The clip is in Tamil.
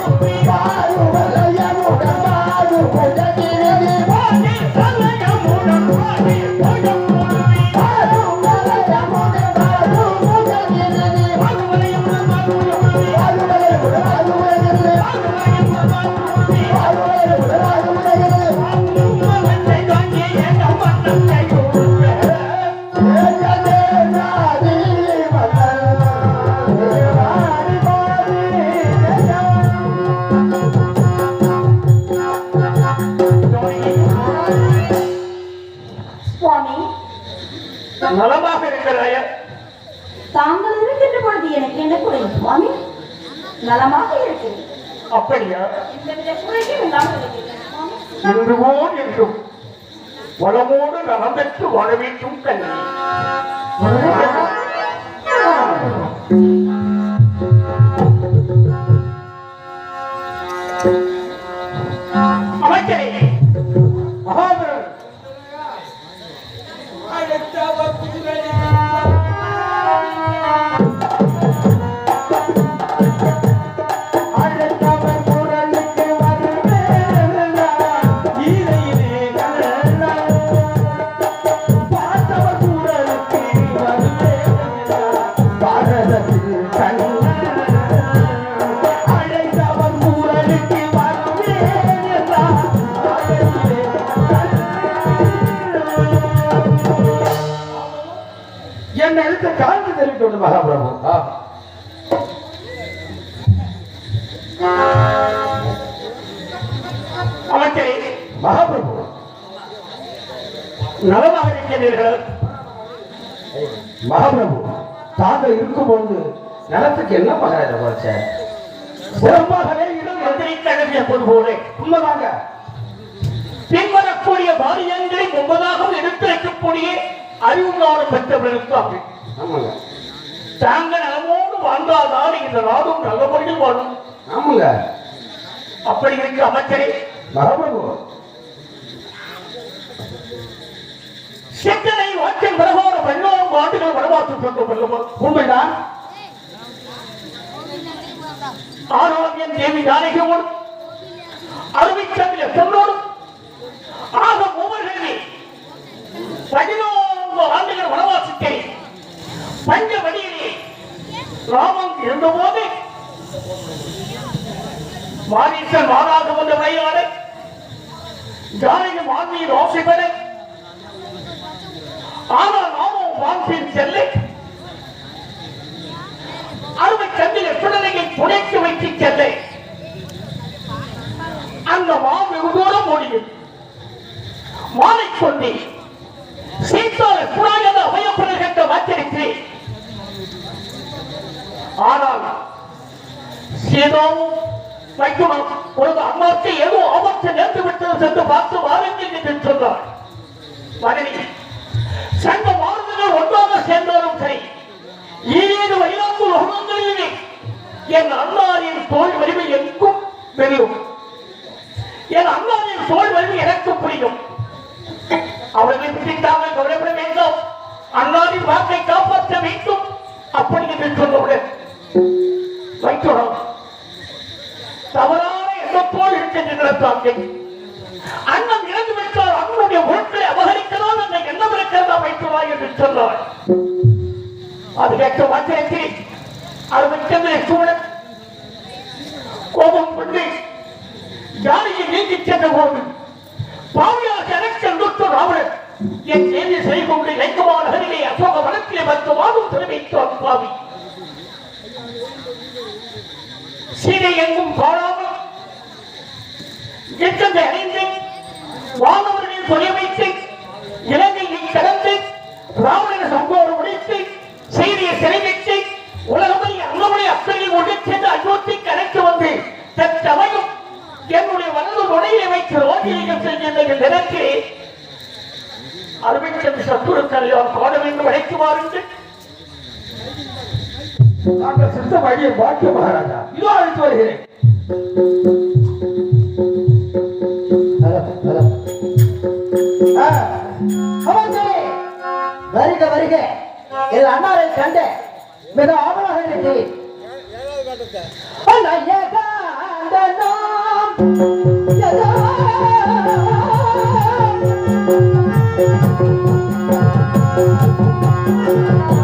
Thank you. நலமாக இருக்கிறாயா? தாங்கள் இருக்கின்ற பொழுது எனக்கு என்ன குறை சுவாமி நலமாக இருக்கிறேன். அப்படியா? எந்தவித குறையும் இல்லாமல் என்றும் வளமோடு நலம் பெற்று வாழ வேண்டும் கல்வி எடுத்த எழுத்த காரணம் தெரிவித்து மகாபிரபு. ஆ. அமைச்சரே மகாபிரபு. நலமாக இருக்கிறீர்கள் மகாபிரபு தாங்கள் இருக்கும்போது நலத்துக்கு என்ன மகாராஜா போச்ச? சிறப்பாகவே இடம் மந்திரி தகவிய கொள்வோரே உண்மைதாங்க. பின்வரக்கூடிய பாரியங்களை முன்பதாக எடுத்து வைக்கக்கூடிய அறிவுங்காலம் பெற்றவர்களுக்கு அப்படி. ஆமாங்க. தாங்கள் நலமோடு வாழ்ந்தால்தான் இந்த நாடும் நல்ல முறையில் வாழும். ஆமாங்க. அப்படி இருக்கு அமைச்சரே. மகாபிரபு சித்தனை வாக்கின் பிரகார பன்னோரு ஆண்டுகள் அல்லவா உண்மைதான். ஆரோக்கியம் தேவி ஜானகியோடு. பொன்னோடு மாரீசன் மாறாக வந்த விளையாடு ஜானகி மான்மீர் ஆசைப்பட ஆனால் நாமும் வாழ்க்கையில் செல்லை. அருமை கண்ணில பிடலையை புடைத்து வைத்து செல்ல. அந்த மாம் வெகுதூர தூரம் ஓடியது. மாலை கொண்டே சீத்தால குழாயத அபயப்படுகின்ற வாச்சிருக்கிறேன் ஆனால் சீதாவும் வைக்கணும். உனது அம்மாவுக்கு ஏதோ ஆபத்து நேர்ந்து விட்டது சென்று பார்த்து வாருங்கள் என்று சொன்னார். மனைவி சங்க மாறுதல்கள் ஒன்றாக சேர்ந்தாலும் சரி ஏழு வயதாந்து லோகங்களிலே என் அண்ணாரின் தோல் வலிமை எனக்கும் தெரியும் என் அண்ணாரின் தோல் வலிமை எனக்கு புரியும். அவர்களை பிடித்தாமல் கவலைப்பட வேண்டாம். அண்ணாரின் வாக்கை காப்பாற்ற வேண்டும். அப்படி என்று சொன்னவுடன் வைக்கிறோம் எண்ணத்தோடு இருக்கின்ற அண்ணன் இறந்து விட்டால் அண்ணனுடைய பொருட்களை அபகரிக்கலாம் என்ற எண்ணம் இருக்கிறதா வைக்கிறா என்று சொன்னார். அது கேட்ட வாக்கியத்தை அது வைக்கின்ற சூழல். கோபம் கொண்டு ஜாலியை நீங்கி சென்ற போது பாவியாக எனக்கு நூற்று ராவணன் என் செய்தி செய்து கொண்டு இலக்கமான அருகிலே அசோக வனத்திலே வந்து வாழும் தெரிவித்தார் பாவி சீதை எங்கும் பாழாமல் எச்சத்தை அடைந்து வானவர்களின் தொலைவைத்து இலங்கையை கடந்து ராவண சம்போடு முடித்து செய்தியை சிறைவிட்டு உலகமை அங்கமனை அக்கறையில் ஒன்று சென்று அயோத்தி கணக்கு வந்து தற்சமயம் என்னுடைய வலது நுழையை வைத்து ரோகிணிகள் செய்கின்ற நிலைக்கு அருமைச்சந்தி சத்துரு கல்யாணம் பாட வேண்டும் அழைத்து வாருங்கள் தாங்கள் சித்த வழியை பாக்கிய மகாராஜா இதோ அழைத்து வருகிறேன். அமைச்சரே, வருக வருக. இது அண்ணாரை கண்டு மிக ஆவலாக இருக்கிறேன் you.